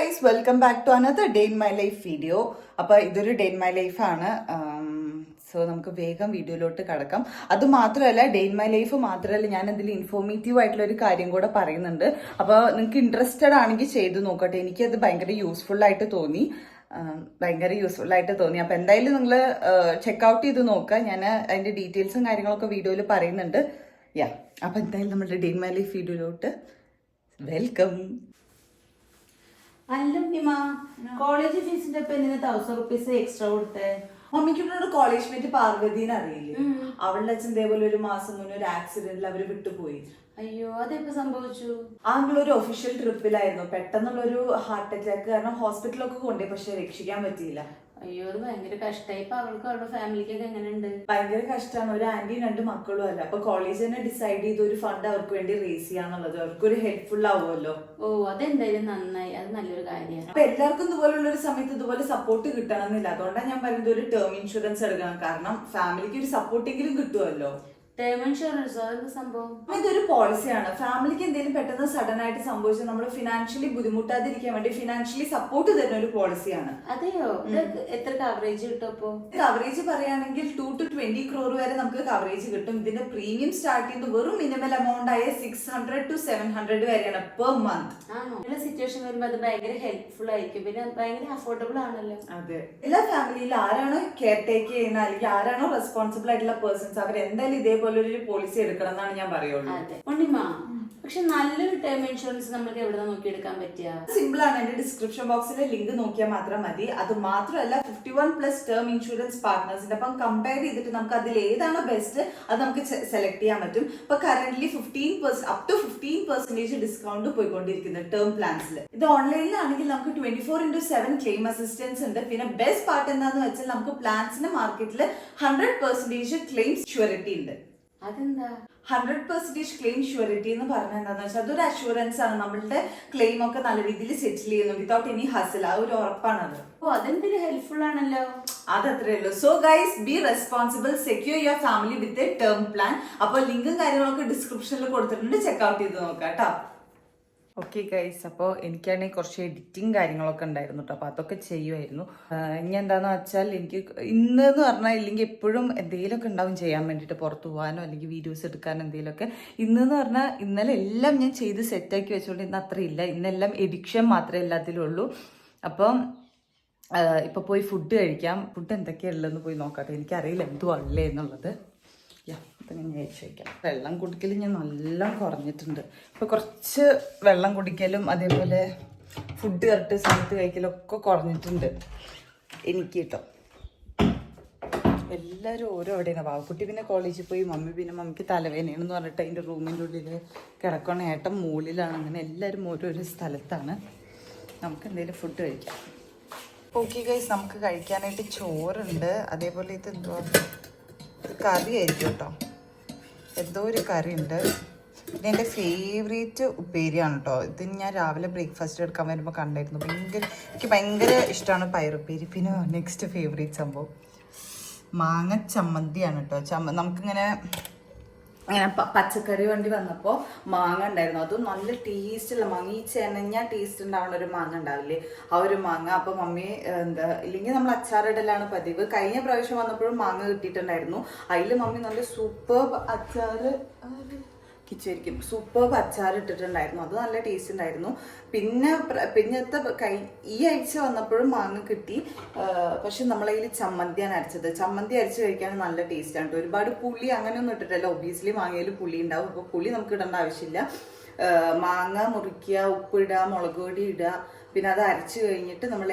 Guys welcome back to another day in my life video അപ്പോൾ ഇതൊരു day in my life ആണ്. So നമുക്ക് വേഗം വീഡിയോയിലോട്ട് കടക്കാം. അത് മാത്രമല്ല ഡേ ഇൻ മൈ ലൈഫ് മാത്രമല്ല ഞാൻ ഇതിൽ ഇൻഫോർമേറ്റീവ് ആയിട്ടുള്ള ഒരു കാര്യം കൂടെ പറയുന്നുണ്ട്. അപ്പോൾ നിങ്ങൾക്ക് ഇൻട്രസ്റ്റഡ് ആണെങ്കിൽ ചെയ്ത് നോക്കട്ടെ. അത് ഭയങ്കര യൂസ്ഫുൾ ആയിട്ട് തോന്നി. ഭയങ്കര യൂസ്ഫുൾ ആയിട്ട് തോന്നി. അപ്പോൾ എന്തായാലും നിങ്ങൾ ചെക്കൗട്ട് ചെയ്ത് നോക്കുക. ഞാൻ അതിന്റെ ഡീറ്റെയിൽസും കാര്യങ്ങളൊക്കെ വീഡിയോയിൽ പറയുന്നുണ്ട്. യാ അപ്പോൾ എന്തായാലും നമ്മുടെ ഡേ ഇൻ മൈ ലൈഫ് വീഡിയോയിലോട്ട് വെൽക്കം അല്ല ഉണ്ണിമ കോളേജ് ഫീസിന്റെ ഒപ്പം എന്തിനാ തൗസൻഡ് റുപ്പീസ് എക്സ്ട്രാ കൊടുത്തേ? മമ്മിക്ക് ഇവിടെ കോളേജ് മേറ്റ് പാർവതീനെ അറിയില്ലേ അവളുടെ അച്ഛൻ ഇതേപോലെ ഒരു മാസം മുന്നേ ഒരു ആക്സിഡന്റിൽ അവർ വിട്ടുപോയി. അയ്യോ അതെപ്പോ സംഭവിച്ചു? ആങ്കിൾ ഒരു ഒഫീഷ്യൽ ട്രിപ്പിലായിരുന്നു പെട്ടെന്നുള്ള ഒരു ഹാർട്ട് അറ്റാക്ക് കാരണം ഹോസ്പിറ്റലൊക്കെ കൊണ്ടുപോയി പക്ഷെ രക്ഷിക്കാൻ പറ്റിയില്ല. അയ്യോ അത് ഭയങ്കര കഷ്ടമായി ഇപ്പൊ അവൾക്ക് അവളുടെ ഫാമിലിക്കൊക്കെ എങ്ങനെയുണ്ട്? ഭയങ്കര കഷ്ടമാണ് ഒരു ആന്റിയും രണ്ട് മക്കളും അല്ല. അപ്പൊ കോളേജ് തന്നെ ഡിസൈഡ് ചെയ്ത് ഒരു ഫണ്ട് അവർക്ക് വേണ്ടി റേസ് ചെയ്യാന്നുള്ളത്. അവർക്കൊരു ഹെൽപ്ഫുൾ ആവുമല്ലോ. ഓ അതെന്തായാലും നന്നായി. അത് നല്ലൊരു കാര്യമാണ്. അപ്പൊ എല്ലാവർക്കും ഇതുപോലുള്ള ഒരു സമയത്ത് ഇതുപോലെ സപ്പോർട്ട് കിട്ടണമെന്നില്ല. അതുകൊണ്ടാണ് ഞാൻ പറയുന്നത് ഒരു ടേം ഇൻഷുറൻസ് എടുക്കണം. കാരണം ഫാമിലിക്ക് ഒരു സപ്പോർട്ടെങ്കിലും കിട്ടുമല്ലോ. ടേം ഇൻഷുറൻസ് അതെന്താ സംഭവം? ഇതൊരു പോളിസിയാണ് ഫാമിലിക്ക് എന്തെങ്കിലും പെട്ടെന്ന് സഡൻ ആയിട്ട് സംഭവിച്ചാൽ നമ്മൾ ഫിനാൻഷ്യലി ബുദ്ധിമുട്ടാതിരിക്കാൻ വേണ്ടി ഫിനാൻഷ്യലി സപ്പോർട്ട് തരുന്ന ഒരു പോളിസിയാണ് അതെയോ? എത്ര കവറേജ് കിട്ടും അപ്പോ? കവറേജ് പറയുകയാണെങ്കിൽ ടു ടു ട്വന്റി ക്രോർ വരെ നമുക്ക് കവറേജ് കിട്ടും. ഇതിന്റെ പ്രീമിയം സ്റ്റാർട്ട് ചെയ്യുന്നത് വെറും മിനിമൽ എമൗണ്ട് ആയ six hundred to seven hundred വരെയാണ് പെർ മന്ത് ആണോ? സിറ്റുവേഷൻ വരുമ്പോൾ അത് ഭയങ്കര ഹെൽപ്ഫുൾ ആയിരിക്കും. പിന്നെ ഭയങ്കര അഫോർഡബിൾ ആണല്ലോ. അതെ. എല്ലാ ഫാമിലിയിലും ആരാണോ കെയർ ടേക്ക് ചെയ്യുന്ന അല്ലെങ്കിൽ ആരാണോ റെസ്പോൺസിബിൾ ആയിട്ടുള്ള പേഴ്സൺസ് അവർ എന്തായാലും ഇതേപോലെ ഒരു പോളിസി എടുക്കണം എന്നാണ് ഞാൻ പറയുള്ളൂ. അതെ. ഉണ്ണിമ പക്ഷെ നല്ലൊരു ടേം ഇൻഷുറൻസ് നമുക്ക് എവിടെ നോക്കി എടുക്കാൻ പറ്റിയ സിമ്പിൾ ആണ് എന്റെ ഡിസ്ക്രിപ്ഷൻ ബോക്സിലെ ലിങ്ക് നോക്കിയാൽ മാത്രം മതി. അത് മാത്രമല്ല fifty one plus term insurance പാർട്ട്നേഴ്സിന്റെ അപ്പം കമ്പയർ ചെയ്തിട്ട് നമുക്ക് അതിൽ ഏതാണോ ബെസ്റ്റ് അത് നമുക്ക് സെലക്ട് ചെയ്യാൻ പറ്റും. ഇപ്പൊ current fifteen percent up to fifteen percentage discount പോയിക്കൊണ്ടിരിക്കുന്നത് ടേം പ്ലാൻസിൽ ഇത് ഓൺലൈനിലാണെങ്കിൽ നമുക്ക് twenty four into seven claim assistance ഉണ്ട്. പിന്നെ ബെസ്റ്റ് പാർട്ട് എന്താണെന്ന് വെച്ചാൽ നമുക്ക് പ്ലാൻസിന്റെ മാർക്കറ്റിൽ ഹൺഡ്രഡ് പെർസെന്റേജ് ക്ലെയിം ഷ്യൂരിറ്റി ഉണ്ട്. അതെന്താ? ഹൺഡ്രഡ് പെർസെന്റേജ് ക്ലെയിം ഷുവരിറ്റി എന്ന് പറഞ്ഞാൽ എന്താണെന്ന് വെച്ചാൽ അതൊരു അഷുറൻസ് ആണ്. നമ്മളുടെ ക്ലെയിം ഒക്കെ നല്ല രീതിയിൽ സെറ്റിൽ ചെയ്യുന്നു വിതൗട്ട് എനി ഹസിൽ ആ ഒരു ഉറപ്പാണത്. ഓ അതെന്തൊരു ഹെൽപ്ഫുൾ ആണല്ലോ. അതത്രേ ഉള്ളൂ. So guys be responsible secure your family with a term plan അപ്പോൾ ലിങ്കും കാര്യങ്ങളൊക്കെ ഡിസ്ക്രിപ്ഷനിൽ കൊടുത്തിട്ടുണ്ട്. ചെക്ക്ഔട്ട് ചെയ്ത് നോക്കാം കേട്ടോ ഓക്കെ ഗൈസ് അപ്പോൾ എനിക്കാണെങ്കിൽ കുറച്ച് എഡിറ്റിംഗ് കാര്യങ്ങളൊക്കെ ഉണ്ടായിരുന്നു കേട്ടോ അപ്പോൾ അതൊക്കെ ചെയ്യുമായിരുന്നു ഇനി എന്താണെന്ന് വെച്ചാൽ എനിക്ക് ഇന്ന് എന്ന് പറഞ്ഞാൽ ഇല്ലെങ്കിൽ എപ്പോഴും എന്തെങ്കിലുമൊക്കെ ഉണ്ടാവും ചെയ്യാൻ വേണ്ടിയിട്ട് പുറത്ത് പോകാനോ അല്ലെങ്കിൽ വീഡിയോസ് എടുക്കാനോ എന്തെങ്കിലുമൊക്കെ. ഇന്നെന്ന് പറഞ്ഞാൽ ഇന്നലെ എല്ലാം ഞാൻ ചെയ്ത് സെറ്റാക്കി വെച്ചുകൊണ്ട് ഇന്ന് അത്രയില്ല ഇന്നെല്ലാം എഡിക്ഷൻ മാത്രമേ എല്ലാത്തിലും ഉള്ളൂ. അപ്പം ഇപ്പോൾ പോയി ഫുഡ് കഴിക്കാം. ഫുഡ് എന്തൊക്കെയാണ് ഉള്ളതെന്ന് പോയി നോക്കാം. എനിക്കറിയില്ല എന്തുവാ ഉള്ളത് എന്നുള്ളത് അപ്പം ഞാൻ കഴിച്ചു വയ്ക്കാം വെള്ളം കുടിക്കൽ ഞാൻ നല്ല കുറഞ്ഞിട്ടുണ്ട്. ഇപ്പോൾ കുറച്ച് വെള്ളം കുടിക്കലും അതേപോലെ ഫുഡ് കറക്റ്റ് സമയത്ത് കഴിക്കലൊക്കെ കുറഞ്ഞിട്ടുണ്ട്. എനിക്ക് കേട്ടോ എല്ലാവരും ഓരോ എവിടെയാണ് വാവക്കുട്ടി പിന്നെ കോളേജിൽ പോയി മമ്മി പിന്നെ മമ്മിക്ക് തലവേദനയാണെന്ന് പറഞ്ഞിട്ട് അതിന്റെ റൂമിന്റെ ഉള്ളിൽ കിടക്കണ ഏട്ടൻ മുകളിലാണ് അങ്ങനെ എല്ലാവരും ഓരോരോ സ്ഥലത്താണ്. നമുക്ക് എന്തെങ്കിലും ഫുഡ് കഴിക്കാം. ഓക്കെ ഗൈസ് നമുക്ക് കഴിക്കാനായിട്ട് ചോറുണ്ട്. അതേപോലെ ഇത് എന്തുവാ? കറി ആയിരിക്കും കേട്ടോ. എന്തോ ഒരു കറി ഉണ്ട് പിന്നെ എന്റെ ഫേവറേറ്റ് ഉപ്പേരിയാണ് കേട്ടോ ഇത് ഞാൻ രാവിലെ ബ്രേക്ക്ഫാസ്റ്റ് എടുക്കാൻ വരുമ്പോൾ കണ്ടായിരുന്നു. ഭയങ്കര എനിക്ക് ഭയങ്കര ഇഷ്ടമാണ് പയറുപ്പേരി. പിന്നെ നെക്സ്റ്റ് ഫേവറേറ്റ് സംഭവം. മാങ്ങ ചമ്മന്തിയാണ് കേട്ടോ ചമ്മ നമുക്കിങ്ങനെ അങ്ങനെ പച്ചക്കറി വണ്ടി വന്നപ്പോൾ മാങ്ങ ഉണ്ടായിരുന്നു. അതും നല്ല ടേസ്റ്റുള്ള മാങ്ങ. ഈ ചെനഞ്ഞ ടേസ്റ്റ് ഉണ്ടാവുന്ന ഒരു മാങ്ങ ഉണ്ടാവില്ലേ? ആ ഒരു മാങ്ങ. അപ്പോൾ മമ്മി എന്താ ഇല്ലെങ്കിൽ നമ്മൾ അച്ചാറിടലാണ് പതിവ്. കഴിഞ്ഞ പ്രാവശ്യം വന്നപ്പോഴും മാങ്ങ കിട്ടിയിട്ടുണ്ടായിരുന്നു. അതിൽ മമ്മി നല്ല സൂപ്പർ അച്ചാറ്. കിച്ചുവരിക്കും സൂപ്പർ അച്ചാർ ഇട്ടിട്ടുണ്ടായിരുന്നു. അത് നല്ല ടേസ്റ്റ് ഉണ്ടായിരുന്നു. പിന്നെ പിന്നത്തെ കൈ ഈ ആഴ്ച വന്നപ്പോഴും മാങ്ങ കിട്ടി. പക്ഷെ നമ്മളതിൽ ചമ്മന്തിയാണ് അരച്ചത്. ചമ്മന്തി അരച്ച് കഴിക്കാൻ നല്ല ടേസ്റ്റാണ് ഒരുപാട് പുളി അങ്ങനെയൊന്നും ഇട്ടിട്ടില്ല. ഒബിയസ്ലി മാങ്ങയിൽ പുളി ഉണ്ടാവും. അപ്പോൾ പുളി നമുക്ക് ഇടേണ്ട ആവശ്യമില്ല. മാങ്ങ മുറിക്കുക ഉപ്പിടുക മുളക് പൊടി ഇടുക. പിന്നെ അത് അരച്ച് കഴിഞ്ഞിട്ട് നമ്മൾ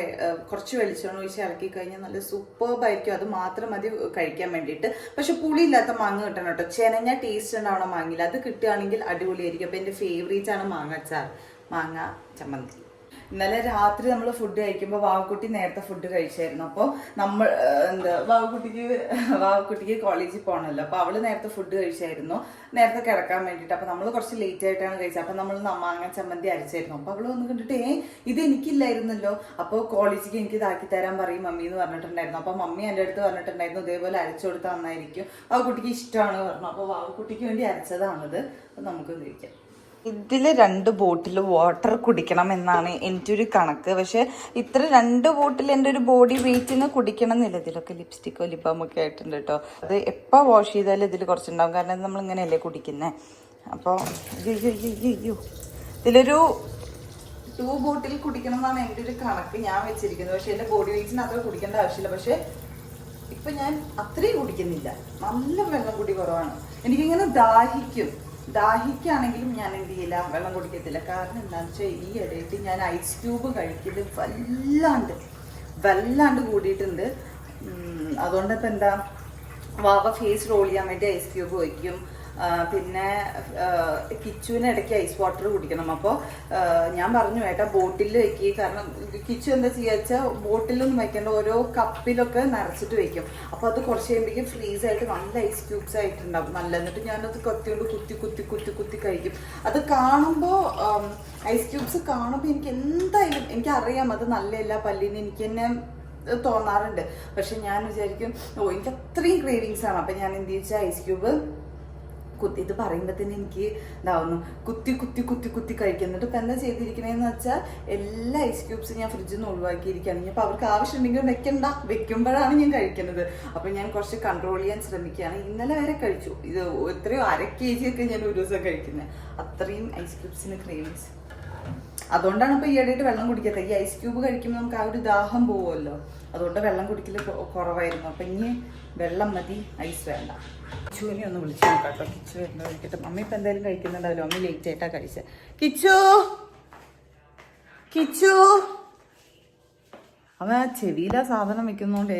കുറച്ച് വെളിച്ചെണ്ണ ഒഴിച്ച് ഇളക്കി കഴിഞ്ഞാൽ നല്ല സൂപ്പർബായിരിക്കും അത് മാത്രം മതി കഴിക്കാൻ വേണ്ടിയിട്ട്. പക്ഷെ പുളിയില്ലാത്ത മാങ്ങ കിട്ടണം കേട്ടോ. ചെനഞ്ഞ ടേസ്റ്റ് ഉണ്ടാവണം മാങ്ങയിൽ അത് കിട്ടുകയാണെങ്കിൽ അടിപൊളിയായിരിക്കും. അപ്പോൾ എന്റെ ഫേവറേറ്റ് ആണ് മാങ്ങ അച്ചാർ മാങ്ങ ചമ്മന്തി. ഇന്നലെ രാത്രി നമ്മൾ ഫുഡ് കഴിക്കുമ്പോൾ വാവക്കുട്ടി നേരത്തെ ഫുഡ് കഴിച്ചായിരുന്നു. അപ്പോൾ നമ്മൾ എന്താ വാവക്കുട്ടിക്ക് വാവക്കുട്ടിക്ക് കോളേജിൽ പോകണമല്ലോ അപ്പോൾ അവൾ നേരത്തെ ഫുഡ് കഴിച്ചായിരുന്നു. നേരത്തെ കിടക്കാൻ വേണ്ടിയിട്ട് അപ്പോൾ നമ്മൾ കുറച്ച് ലേറ്റ് ആയിട്ടാണ് കഴിച്ചത്. അപ്പോൾ നമ്മൾ മാങ്ങ ചമ്മന്തി അരച്ചായിരുന്നു. അപ്പോൾ അവൾ വന്ന് കണ്ടിട്ട് ഏ ഇത് എനിക്കില്ലായിരുന്നല്ലോ. അപ്പോൾ കോളേജിക്ക് എനിക്ക് ഇതാക്കി തരാൻ പറയും മമ്മി എന്ന് പറഞ്ഞിട്ടുണ്ടായിരുന്നു. അപ്പോൾ മമ്മി എന്റെ അടുത്ത് പറഞ്ഞിട്ടുണ്ടായിരുന്നു ഇതേപോലെ അരച്ചു കൊടുത്താൽ നന്നായിരിക്കും. വാവക്കുട്ടിക്ക് ഇഷ്ടമാണ് പറഞ്ഞു. അപ്പോൾ വാവക്കുട്ടിക്ക് വേണ്ടി അരച്ചതാണത്. അപ്പോൾ നമുക്ക് കഴിക്കാം. ഇതിൽ രണ്ട് ബോട്ടിൽ വാട്ടർ കുടിക്കണം എന്നാണ് എന്റെ ഒരു കണക്ക്. പക്ഷേ ഇത്ര രണ്ട് ബോട്ടിൽ എന്റെ ഒരു ബോഡി വെയിറ്റിന് കുടിക്കണം എന്നില്ല. ഇതിലൊക്കെ ലിപ്സ്റ്റിക്കോ ലിപ്പാമൊക്കെ ആയിട്ടുണ്ട് കേട്ടോ. അത് എപ്പോൾ വാഷ് ചെയ്താലും ഇതിൽ കുറച്ചുണ്ടാവും. കാരണം നമ്മൾ ഇങ്ങനെയല്ലേ കുടിക്കുന്നത് അപ്പോൾ ഇതിലൊരു ടു ബോട്ടിൽ കുടിക്കണം എന്നാണ് എന്റെ ഒരു കണക്ക് ഞാൻ വെച്ചിരിക്കുന്നത്. പക്ഷേ എന്റെ ബോഡി വെയിറ്റിന് അത്ര കുടിക്കേണ്ട ആവശ്യമില്ല. പക്ഷേ ഇപ്പം ഞാൻ അത്രയും കുടിക്കുന്നില്ല. നല്ല വെള്ളം കുടി കുറവാണ്. എനിക്കിങ്ങനെ ദാഹിക്കും. ദാഹിക്കാണെങ്കിലും ഞാൻ എന്ത് ചെയ്യില്ല വെള്ളം കുടിക്കത്തില്ല. കാരണം എന്താണെന്ന് വെച്ചാൽ ഈ ഇടയിട്ട് ഞാൻ ഐസ് ക്യൂബ് കഴിക്കൽ വല്ലാണ്ട് വല്ലാണ്ട് കൂടിയിട്ടുണ്ട്. അതുകൊണ്ടിപ്പോൾ എന്താ വാവ ഫേസ് റോൾ ചെയ്യാൻ വേണ്ടി ഐസ് ക്യൂബ് വയ്ക്കും. പിന്നെ കിച്ചുവിന് ഇടയ്ക്ക് ഐസ് വാട്ടർ കുടിക്കണം. അപ്പോൾ ഞാൻ പറഞ്ഞു ഏട്ടാ ബോട്ടിൽ വെക്കി. കാരണം കിച്ചു എന്താ ചെയ്യുക വെച്ചാൽ ബോട്ടിലൊന്നും വെക്കേണ്ട. ഓരോ കപ്പിലൊക്കെ നിറച്ചിട്ട് വെക്കും. അപ്പോൾ അത് കുറച്ച് കഴിയുമ്പോഴേക്കും ഫ്രീസ് ആയിട്ട് നല്ല ഐസ് ക്യൂബ്സ് ആയിട്ടുണ്ടാവും. നല്ല എന്നിട്ട് ഞാനത് കത്തിയോണ്ട് കുത്തി കുത്തി കുത്തി കുത്തി കഴിക്കും. അത് കാണുമ്പോൾ ഐസ് ക്യൂബ്സ് കാണുമ്പോൾ എനിക്ക് എന്തായാലും എനിക്കറിയാം അത് നല്ലതല്ല പല്ലിന് എനിക്ക് തന്നെ തോന്നാറുണ്ട്. പക്ഷെ ഞാൻ വിചാരിക്കും ഓ എനിക്ക് അത്രയും ക്രേവിങ്സ് ആണ്. അപ്പം ഞാൻ എന്ത് ചോദിച്ചാൽ ഐസ് ക്യൂബ് കുത്തി ഇത് പറയുമ്പോൾ തന്നെ എനിക്ക് ഇതാവുന്നു. കുത്തി കുത്തി കുത്തി കുത്തി കഴിക്കുന്നുണ്ട് ഇപ്പം എന്താ ചെയ്തിരിക്കണേന്ന് വെച്ചാൽ എല്ലാ ഐസ് ക്യൂബ്സും ഞാൻ ഫ്രിഡ്ജിൽ നിന്ന് ഒഴിവാക്കിയിരിക്കുകയാണ്. ഇനി അപ്പോൾ അവർക്ക് ആവശ്യമുണ്ടെങ്കിൽ വെക്കണ്ട. വെക്കുമ്പോഴാണ് ഞാൻ കഴിക്കുന്നത്. അപ്പം ഞാൻ കുറച്ച് കൺട്രോൾ ചെയ്യാൻ ശ്രമിക്കുകയാണ്. ഇന്നലെ വരെ കഴിച്ചു. ഇത് എത്രയോ അര കെ ജി ഒക്കെ ഞാൻ ഒരു ദിവസം കഴിക്കുന്നത് അത്രയും ഐസ് ക്യൂബ്സിന് ക്രീംസ് അതുകൊണ്ടാണ് ഇപ്പോൾ ഈയിടെയായിട്ട് വെള്ളം കുടിക്കാത്തത്. ഈ ഐസ് ക്യൂബ് കഴിക്കുമ്പോൾ നമുക്ക് ആ ഒരു ദാഹം പോവുമല്ലോ. അതുകൊണ്ട് വെള്ളം കുടിക്കൽ കുറവായിരുന്നു. അപ്പം ഇനി വെള്ളം മതി. ഐസ് വേണ്ട. കിച്ചുവിനെ ഒന്ന് വിളിച്ചു നോക്കാം കേട്ടോ. കിച്ചു വരുന്ന കഴിക്കട്ടെ മമ്മി ഇപ്പം എന്തായാലും കഴിക്കുന്നുണ്ടാവില്ല മമ്മി ലേറ്റ് ആയിട്ടാണ് കഴിച്ചത് കിച്ചു? കിച്ചു? അവൻ ആ ചെവിയിലാ സാധനം വെക്കുന്നോണ്ട്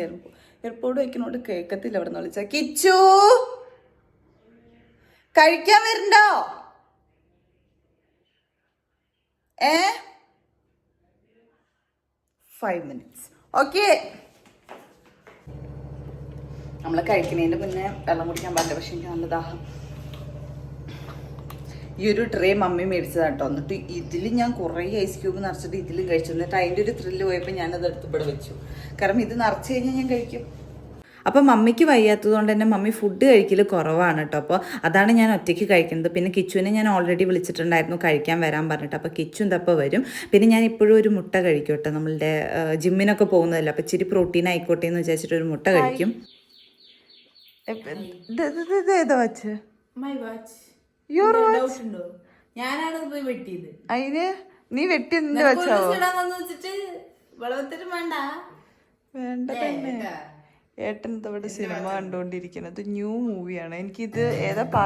എയർപോർട്ട് വെക്കുന്നോണ്ട് കേൾക്കത്തില്ല അവിടെ നിന്ന് വിളിച്ച. കിച്ചു? കഴിക്കാൻ വരുന്നുണ്ടോ? ഏ? ഫൈവ് മിനിറ്റ്സ് ഓക്കെ നമ്മൾ കഴിക്കുന്നതിന്റെ മുന്നേ വെള്ളം കുടിക്കാൻ പാടില്ല. പക്ഷെ എനിക്ക് നല്ല ദാഹം. ഈ ഒരു ട്രേ മമ്മി മേടിച്ചതാണ് കേട്ടോ എന്നിട്ട് ഇതിൽ ഞാൻ കുറേ ഐസ് ക്യൂബ് നിറച്ചിട്ട് ഇതിലും കഴിച്ചു. എന്നിട്ട് അതിന്റെ ഒരു ത്രില്ല് പോയപ്പോൾ ഞാനത് എടുത്ത് ഇവിടെ വെച്ചു. കാരണം ഇത് നിറച്ച് കഴിഞ്ഞാൽ ഞാൻ കഴിക്കും. അപ്പം മമ്മിക്ക് വയ്യാത്തത് കൊണ്ട് തന്നെ മമ്മി ഫുഡ് കഴിക്കൽ കുറവാണ് കേട്ടോ അപ്പോൾ അതാണ് ഞാൻ ഒറ്റയ്ക്ക് കഴിക്കുന്നത്. പിന്നെ കിച്ചുവിനെ ഞാൻ ഓൾറെഡി വിളിച്ചിട്ടുണ്ടായിരുന്നു കഴിക്കാൻ വരാൻ പറഞ്ഞിട്ട്. അപ്പോൾ കിച്ചു എന്തപ്പോൾ വരും. പിന്നെ ഞാൻ ഇപ്പോഴും ഒരു മുട്ട കഴിക്കും കേട്ടോ നമ്മളുടെ ജിമ്മിനൊക്കെ പോകുന്നതല്ല. അപ്പോൾ ഇച്ചിരി പ്രോട്ടീൻ ആയിക്കോട്ടെ എന്ന് വിചാരിച്ചിട്ട് ഒരു മുട്ട കഴിക്കും. ഏതാ വച്ച്? മൈ വാച്ച് ഞാനാണ് പോയി വെട്ടിയത്. അതിന് നീ വെട്ടി എന്ത് നിനക്ക് വെച്ചോ? വേണ്ട. വേണ്ട തന്നെ. ഏട്ടൻ ഇവിടെ സിനിമ കണ്ടുകൊണ്ടിരിക്കുന്നത് ന്യൂ മൂവിയാണ്. എനിക്കിത് ഏതാ പാ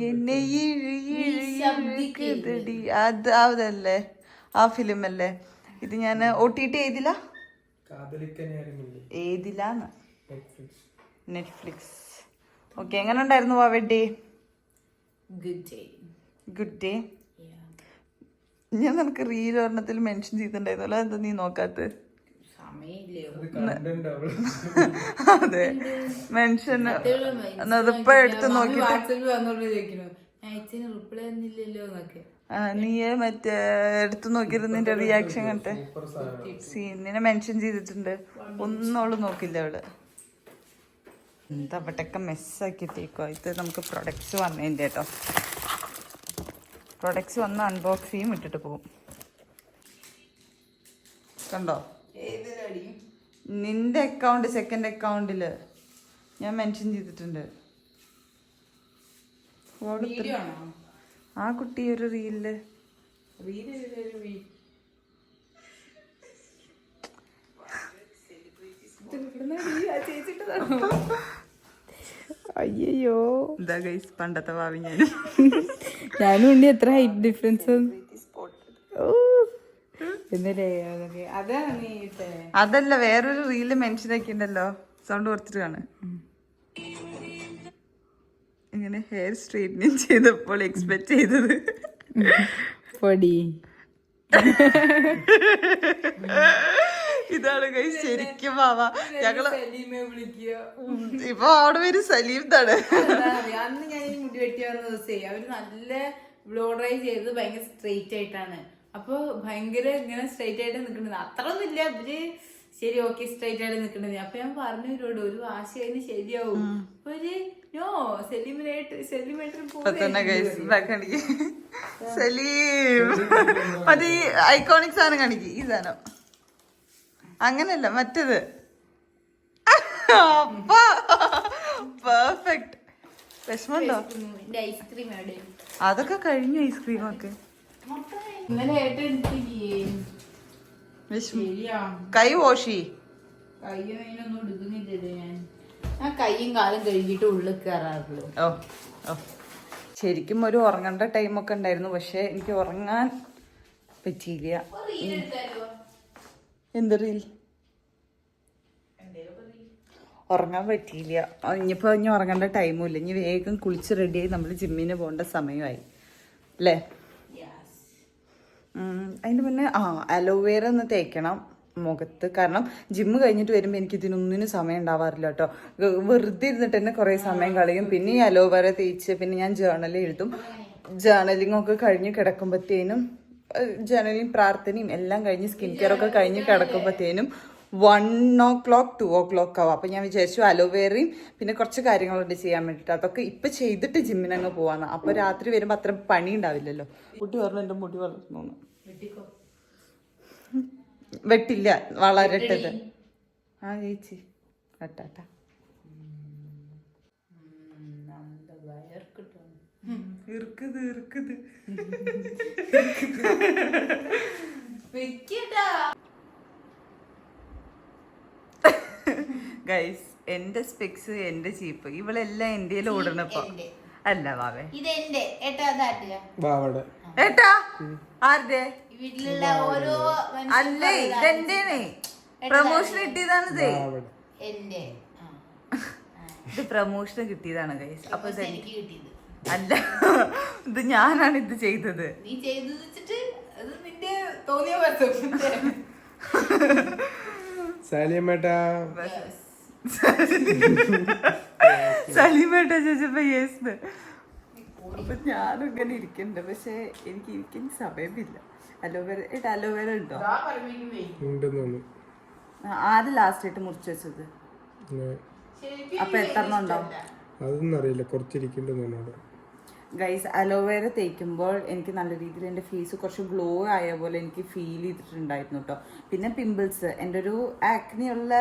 എന്നെ ഇഴി- ഇഴി- ഇഴുക്കുതെടി. അത് അതല്ലേ ആ ഫിലിം അല്ലേ ഇത് ഞാൻ ഒ ടി ടി ഏതില ഏതിലാന്ന് നെറ്റ്ഫ്ലിക്സ് ഓക്കെ എങ്ങനെ ഉണ്ടായിരുന്നു വാവഡേ ഗുഡ് ഡേ ഗുഡ് ഡേ ഞാൻ നിനക്ക് റീൽ ഒരെണ്ണത്തിൽ മെൻഷൻ ചെയ്തിട്ടുണ്ടായിരുന്നല്ലോ എന്താ നീ നോക്കാത്ത? അതെ മെൻഷൻ അതിപ്പോ എടുത്ത് നോക്കി നീ മറ്റേ എടുത്തു നോക്കിയിരുന്നു നിന്റെ റിയാക്ഷൻ കണ്ടേ. സീനിനെ മെൻഷൻ ചെയ്തിട്ടുണ്ട്. ഒന്നോളും നോക്കില്ല അവൾ. എന്താ അവിടെയൊക്കെ മെസ്സാക്കിയിട്ടേക്കോ ഇത് നമുക്ക് പ്രൊഡക്ട്സ് വന്നതിന്റെ കേട്ടോ. പ്രൊഡക്ട്സ് വന്ന് അൺബോക്സ് ചെയ്യും ഇട്ടിട്ട് പോകും. കണ്ടോ? നിന്റെ അക്കൗണ്ട് സെക്കൻഡ് അക്കൗണ്ടിൽ ഞാൻ മെൻഷൻ ചെയ്തിട്ടുണ്ട്. ആ കുട്ടി ഒരു റീലിൽ വീ- അയ്യോ എന്താ ഗൈസ് പണ്ടത്തെ ഭാവി ഞാൻ. ഞാനും ഉണ്ട് എത്ര ഹൈറ്റ് ഡിഫറൻസ് അതല്ല വേറൊരു റീൽ മെൻഷൻ ആക്കിണ്ടല്ലോ സൗണ്ട് കുറച്ചിട്ട് കാണ്. ഇങ്ങനെ ഹെയർ സ്ട്രെയിറ്റനിങ് ചെയ്തപ്പോൾ എക്സ്പെക്ട് ചെയ്തത്. പൊടി. ഇതാണ് കൈ ശരിക്കും മാമ. ഞങ്ങൾ ഇപ്പൊ അവിടെ പേര് സലീം താണ് എന്താ അറിയോ, അന്ന് ഞാൻ ഈ മുടി വെട്ടി വന്ന ദിവസേ അവർ നല്ല ബ്ലോ ഡ്രൈ ചെയ്ത് ഭയങ്കര സ്ട്രെയിറ്റ് ആയിട്ടാണ്. അപ്പൊ ഭയങ്കര ഇങ്ങനെ സ്ട്രെയിറ്റ് ആയിട്ട് നിൽക്കുന്നത് അത്ര ഒന്നുമില്ല അവർ ശരി ഓക്കെ സ്ട്രെയിറ്റ് ആയിട്ട് നിൽക്കുന്നത് അപ്പൊ ഞാൻ പറഞ്ഞു ഇവരോട് ഒരു ആശയം അതിന് ശരിയാവും. അപ്പൊ ഒരു നോ ബാക്ക് കാണിക്ക് സലീം. മറ്റേ ഐക്കോണിക് സാധനം കാണിക്കും ഈ സാധനം. അങ്ങനല്ല മറ്റേത്. പെർഫെക്റ്റ് എവിടെ? അതൊക്കെ കഴിഞ്ഞു ഐസ്ക്രീം ഒക്കെ. കൈ വാഷി കയ്യും കാലും കഴുകിയിട്ട് ഉള്ളിൽ കയറാറുള്ളൂ. ഓ ഓ. ശരിക്കും ഒരു ഉറങ്ങേണ്ട ടൈമൊക്കെ ഉണ്ടായിരുന്നു പക്ഷെ എനിക്ക് ഉറങ്ങാൻ പറ്റിയില്ല. എന്ത് റീൽ? ഉറങ്ങാൻ പറ്റിയില്ല. ഇനിയിപ്പോൾ ഇനിയിപ്പോ ഇനി ഉറങ്ങേണ്ട ടൈമും ഇല്ല. ഇനി വേഗം കുളിച്ച് റെഡിയായി നമ്മൾ ജിമ്മിന് പോകേണ്ട സമയമായി. അല്ലേ? അതിന് മുന്നേ ആ അലോവേറ ഒന്ന് തേക്കണം മുഖത്ത്. കാരണം ജിമ്മ് കഴിഞ്ഞിട്ട് വരുമ്പോൾ എനിക്ക് ഇതിനൊന്നിനും സമയം ഉണ്ടാവാറില്ല കേട്ടോ. വെറുതെ ഇരുന്നിട്ട് തന്നെ കുറേ സമയം കളയും. പിന്നെ ഈ അലോവേറ തേച്ച് പിന്നെ ഞാൻ ജേർണൽ എഴുതും. ജേർണലിംഗ് ഒക്കെ കഴിഞ്ഞ് കിടക്കുമ്പോഴത്തേനും ജേർണലിംഗ് പ്രാർത്ഥനയും എല്ലാം കഴിഞ്ഞ് സ്കിൻ കെയർ ഒക്കെ കഴിഞ്ഞ് കിടക്കുമ്പോഴത്തേനും one o'clock two o'clock ആവും. അപ്പം ഞാൻ വിചാരിച്ചു അലോവേറയും പിന്നെ കുറച്ച് കാര്യങ്ങളുണ്ട് ചെയ്യാൻ വേണ്ടിയിട്ട് അതൊക്കെ ഇപ്പം ചെയ്തിട്ട് ജിമ്മിനങ്ങ് പോവാന്ന്. അപ്പോൾ രാത്രി വരുമ്പോൾ അത്ര പണി ഉണ്ടാവില്ലല്ലോ. മുടി പറഞ്ഞു എന്റെ മുടി വളർന്നു. വെട്ടില്ല വളരട്ടത്. ആ ചേച്ചി. വെട്ടാട്ടാ. ഇറുക്കത് ഇറുക്കത്. ഗൈസ് എന്റെ സ്പെക്സ് എന്റെ ചീപ്പ്. ഇവളെല്ലാം ഇന്ത്യയിൽ ഓടണപ്പോ. അല്ല വാവേ. ഇതെന്റെ ഏട്ടാ ആരുടെ? അല്ലേ ഇതെന്റെ പ്രമോഷൻ കിട്ടിയതാണിത്. ഇത് പ്രമോഷൻ കിട്ടിയതാണ് ഗൈസ് അപ്പൊ ഇത് എനിക്ക് കിട്ടിയത്. അല്ല ഇത് ഞാനാണ് ഇത് ചെയ്തത്. നീ ചെയ്തു വെച്ചിട്ട് അത് നിന്റെ തോന്നിയ പോലെ സാലിയമ്മേട്ടാ സലീമേട്ടാ. ചോദിച്ചപ്പോ യെസ് അപ്പൊ ഞാനും ഇങ്ങനെ ഇരിക്കണ്ട് പക്ഷെ എനിക്ക് ഇരിക്കാൻ സമയമില്ല. അലോവേര ഏട്ടാ അലോവേര ഉണ്ടോ? ആര് ലാസ്റ്റ് ആയിട്ട് മുറിച്ച് വെച്ചത്. അപ്പൊ എത്ര ഉണ്ടാവും അതൊന്നും അറിയില്ല. അവിടെ ഗൈസ് അലോവേര തേക്കുമ്പോൾ എനിക്ക് നല്ല രീതിയിൽ എന്റെ ഫേസ് കുറച്ച് ഗ്ലോ ആയ പോലെ എനിക്ക് ഫീൽ ചെയ്തിട്ടുണ്ടായിരുന്നു കേട്ടോ പിന്നെ പിമ്പിൾസ് എന്റെ ഒരു ആക്നിയുള്ള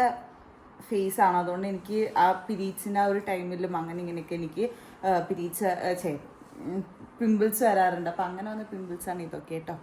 ഫേസ് ആണ്. അതുകൊണ്ട് എനിക്ക് ആ പിരീച്ചിന്റെ ആ ഒരു ടൈമിലും അങ്ങനെ ഇങ്ങനെയൊക്കെ എനിക്ക് പിരീച്ച് പിമ്പിൾസ് വരാറുണ്ട്. അപ്പം അങ്ങനെ വന്ന പിമ്പിൾസ് ആണ് ഇതൊക്കെ കേട്ടോ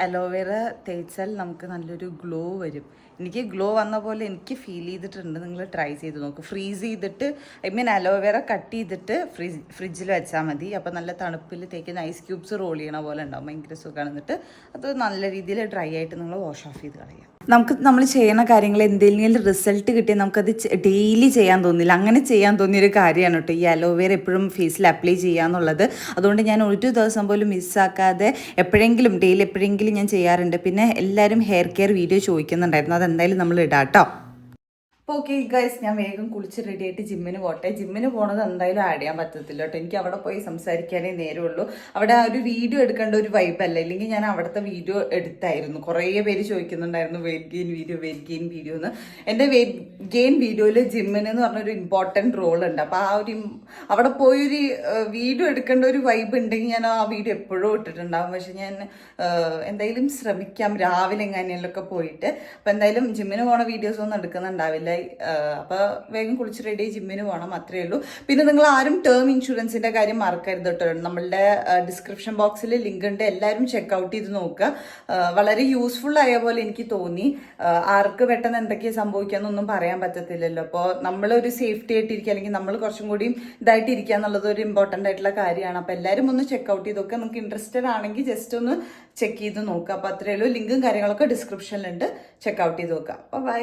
അലോവേര തേച്ചാൽ നമുക്ക് നല്ലൊരു ഗ്ലോ വരും. എനിക്ക് ഗ്ലോ വന്ന പോലെ എനിക്ക് ഫീൽ ചെയ്തിട്ടുണ്ട്. നിങ്ങൾ ട്രൈ ചെയ്ത് നോക്ക്. ഫ്രീസ് ചെയ്തിട്ട് I mean aloe vera cut ചെയ്തിട്ട് ഫ്രിഡ്ജ് ഫ്രിഡ്ജിൽ വെച്ചാൽ മതി. അപ്പോൾ നല്ല തണുപ്പിൽ തേക്കുന്ന ഐസ് ക്യൂബ്സ് റോൾ ചെയ്യണ പോലെ ഉണ്ടാവും. ഭയങ്കര സുഖമാണ് എന്നിട്ട് അത് നല്ല രീതിയിൽ ഡ്രൈ ആയിട്ട് നിങ്ങൾ വാഷ് ഓഫ് ചെയ്ത് കളയാം നമുക്ക് നമ്മൾ ചെയ്യുന്ന കാര്യങ്ങൾ എന്തെങ്കിലും റിസൾട്ട് കിട്ടിയാൽ നമുക്കത് ഡെയിലി ചെയ്യാൻ തോന്നില്ല. അങ്ങനെ ചെയ്യാൻ തോന്നിയൊരു കാര്യമാണ് കേട്ടോ. ഈ അലോവേര എപ്പോഴും ഫേസിൽ അപ്ലൈ ചെയ്യുക എന്നുള്ളത്. അതുകൊണ്ട് ഞാൻ ഒരു ദിവസം പോലും മിസ്സാക്കാതെ എപ്പോഴെങ്കിലും ഡെയിലി എപ്പോഴെങ്കിലും ഞാൻ ചെയ്യാറുണ്ട്. പിന്നെ എല്ലാവരും ഹെയർ കെയർ വീഡിയോ ചോദിക്കുന്നുണ്ടായിരുന്നു. അതെന്തായാലും നമ്മൾ ഇടാം കേട്ടോ അപ്പോൾ ഓക്കെ ഗൈസ് ഞാൻ വേഗം കുളിച്ച് റെഡി ആയിട്ട് ജിമ്മിന് പോട്ടെ. ജിമ്മിന് പോണത് എന്തായാലും ആഡ് ചെയ്യാൻ പറ്റത്തില്ല കേട്ടോ. എനിക്ക് അവിടെ പോയി സംസാരിക്കാനേ നേരമുള്ളൂ. അവിടെ ആ ഒരു വീഡിയോ എടുക്കേണ്ട ഒരു വൈബ് വൈബല്ല ഇല്ലെങ്കിൽ ഞാൻ അവിടുത്തെ വീഡിയോ എടുത്തായിരുന്നു. കുറേ പേര് ചോദിക്കുന്നുണ്ടായിരുന്നു weight gain video weight gain video എന്ന്. എന്റെ വെയിറ്റ് ഗെയിൻ വീഡിയോയിൽ ജിമ്മിന് എന്ന് പറഞ്ഞൊരു ഇമ്പോർട്ടന്റ് റോൾ ഉണ്ട്. അപ്പോൾ ആ ഒരു അവിടെ പോയൊരു വീഡിയോ എടുക്കേണ്ട ഒരു വൈബ് ഉണ്ടെങ്കിൽ ഞാൻ ആ വീഡിയോ എപ്പോഴും ഇട്ടിട്ടുണ്ടാകും പക്ഷെ ഞാൻ എന്തായാലും ശ്രമിക്കാം. രാവിലെ എങ്ങനെയൊക്കെ പോയിട്ട്. അപ്പോൾ എന്തായാലും ജിമ്മിന് പോണ വീഡിയോസ് ഒന്നും എടുക്കുന്നുണ്ടാവില്ല അപ്പോൾ വേഗം കുളിച്ച് റെഡി ജിമ്മിന് പോകണം അത്രേ ഉള്ളൂ. പിന്നെ നിങ്ങൾ ആരും ടേം ഇൻഷുറൻസിന്റെ കാര്യം മറക്കരുത് കേട്ടോ നമ്മളുടെ ഡിസ്ക്രിപ്ഷൻ ബോക്സിൽ ലിങ്ക് ഉണ്ട്. എല്ലാവരും ചെക്ക്ഔട്ട് ചെയ്ത് നോക്കുക. വളരെ യൂസ്ഫുൾ ആയ പോലെ എനിക്ക് തോന്നി. ആർക്ക് പെട്ടെന്ന് എന്തൊക്കെയാണ് സംഭവിക്കാന്നൊന്നും പറയാൻ പറ്റത്തില്ലല്ലോ. അപ്പോൾ നമ്മളൊരു സേഫ്റ്റി ആയിട്ടിരിക്കുക അല്ലെങ്കിൽ നമ്മൾ കുറച്ചും കൂടി ഇതായിട്ടിരിക്കുക എന്നുള്ളത് ഒരു ഇമ്പോർട്ടന്റ് ആയിട്ടുള്ള കാര്യമാണ്. അപ്പോൾ എല്ലാവരും ഒന്ന് ചെക്ക്ഔട്ട് ചെയ്ത് നോക്കുക. നിങ്ങൾക്ക് ഇൻട്രസ്റ്റഡ് ആണെങ്കിൽ ജസ്റ്റ് ഒന്ന് ചെക്ക് ചെയ്ത് നോക്കുക. അപ്പോൾ അത്രയേ ഉള്ളൂ. ലിങ്കും കാര്യങ്ങളൊക്കെ ഡിസ്ക്രിപ്ഷനിലുണ്ട് ചെക്ക്ഔട്ട് ചെയ്ത് നോക്കുക. അപ്പോൾ ബൈ